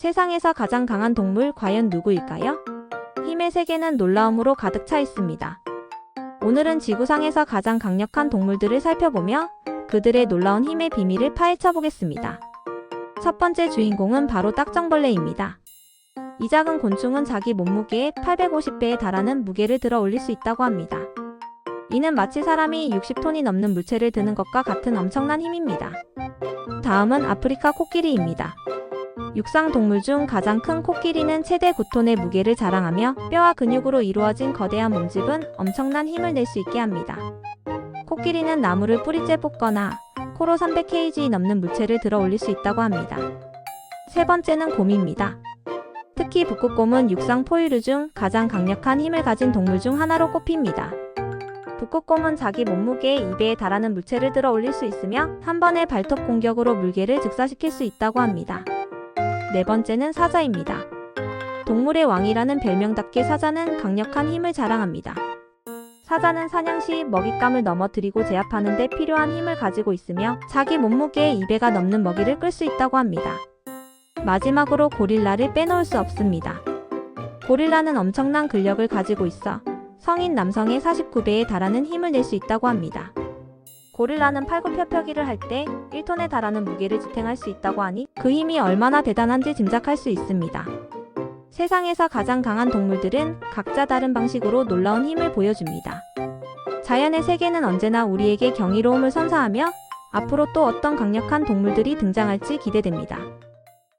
세상에서 가장 강한 동물 과연 누구일까요? 힘의 세계는 놀라움으로 가득 차 있습니다. 오늘은 지구상에서 가장 강력한 동물들을 살펴보며 그들의 놀라운 힘의 비밀을 파헤쳐 보겠습니다. 첫 번째 주인공은 바로 딱정벌레입니다. 이 작은 곤충은 자기 몸무게의 850배에 달하는 무게를 들어 올릴 수 있다고 합니다. 이는 마치 사람이 60톤이 넘는 물체를 드는 것과 같은 엄청난 힘입니다. 다음은 아프리카 코끼리입니다. 육상 동물 중 가장 큰 코끼리는 최대 9톤의 무게를 자랑하며 뼈와 근육으로 이루어진 거대한 몸집은 엄청난 힘을 낼 수 있게 합니다. 코끼리는 나무를 뿌리째 뽑거나 코로 300kg 넘는 물체를 들어 올릴 수 있다고 합니다. 세 번째는 곰입니다. 특히 북극곰은 육상 포유류 중 가장 강력한 힘을 가진 동물 중 하나로 꼽힙니다. 북극곰은 자기 몸무게의 2배에 달하는 물체를 들어 올릴 수 있으며 한 번의 발톱 공격으로 물개를 즉사시킬 수 있다고 합니다. 네 번째는 사자입니다. 동물의 왕이라는 별명답게 사자는 강력한 힘을 자랑합니다. 사자는 사냥 시 먹잇감을 넘어뜨리고 제압하는 데 필요한 힘을 가지고 있으며 자기 몸무게의 2배가 넘는 먹이를 끌 수 있다고 합니다. 마지막으로 고릴라를 빼놓을 수 없습니다. 고릴라는 엄청난 근력을 가지고 있어 성인 남성의 49배에 달하는 힘을 낼 수 있다고 합니다. 고릴라는 팔굽혀펴기를 할 때 1톤에 달하는 무게를 지탱할 수 있다고 하니 그 힘이 얼마나 대단한지 짐작할 수 있습니다. 세상에서 가장 강한 동물들은 각자 다른 방식으로 놀라운 힘을 보여줍니다. 자연의 세계는 언제나 우리에게 경이로움을 선사하며 앞으로 또 어떤 강력한 동물들이 등장할지 기대됩니다.